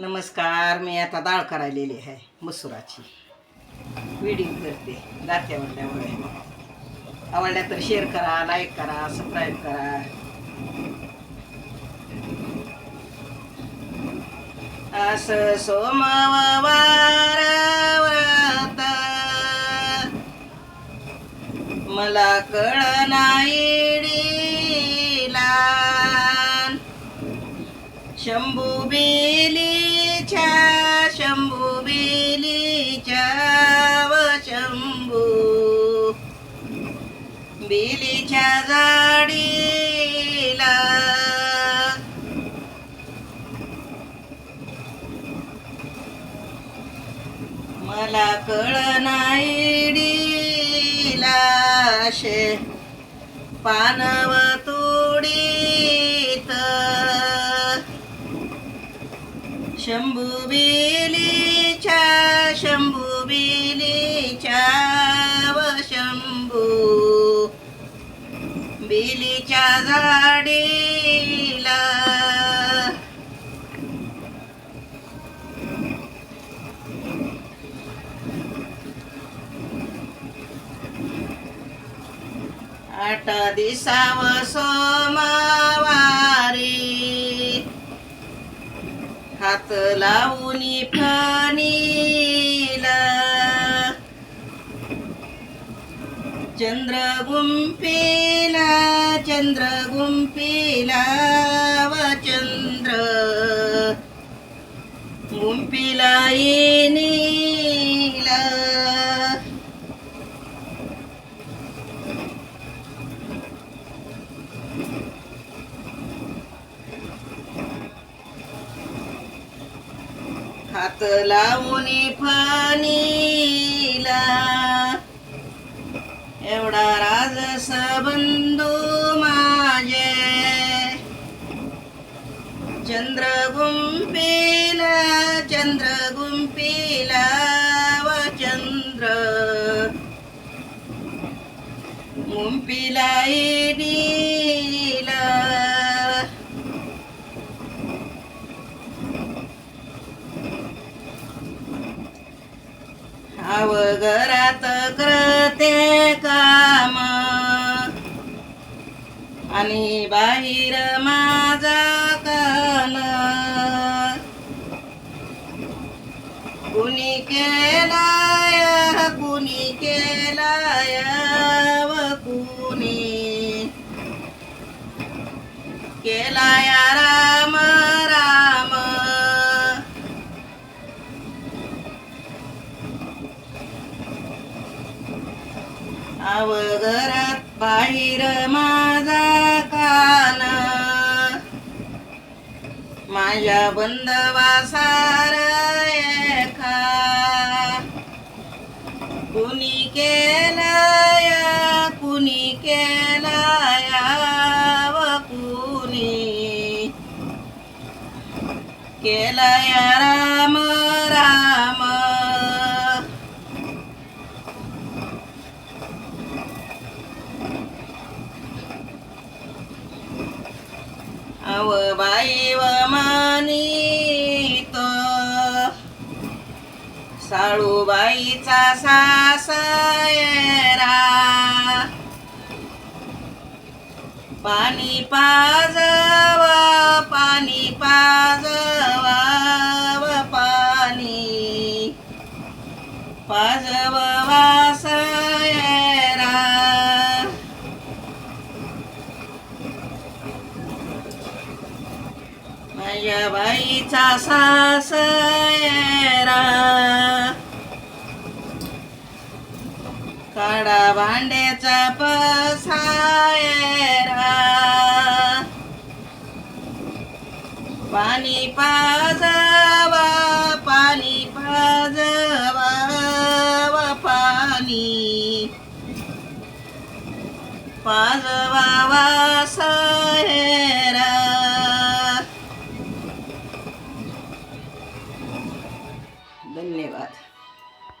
नमस्कार मी आता डाळ करायलेली आहे मसुराची. व्हिडिओ करते जाते आवडल्यामुळे आवडल्या. तर शेअर करा लाईक करा सबस्क्राईब करा. असं सोमवार मला कळ नाही शंभू बेली बेलीच्या शंभू बेलीच्या व शंभू. बेलीच्या जाडीला. मला कळ नाही शे. पानव तोडी शंभू बेलीच्या शंभू बेलीच्या व शंभू. बेलीच्या झाडीला. आठ दिसाव सोमवारी. हात लावून फणीला चंद्र गुंफीला चंद्र गुंफीला व चंद्र. गुंफीला येनीला हात लावून फणीला. एवढा राजसबंधू माझे. चंद्र गुंपीला चंद्र गुंपीला व चंद्र. गुंपीला अवघरात करते काम. आणि बाहेर माझा कान कुणी केलाय कुणी केलाय व कुणी केलाया अवघरात बाहेर माझा कान. माझ्या बंदवासार कुणी केलाय कुणी केलाय व कुणी केलाय राम राम साळूबाईचा सासरा पाणी पाजवा पाणी पाजवा व पाणी पाजवा माझ्या बाईचा सासरा. काडा भांड्याचा पसायरा. पाणी पाजावा.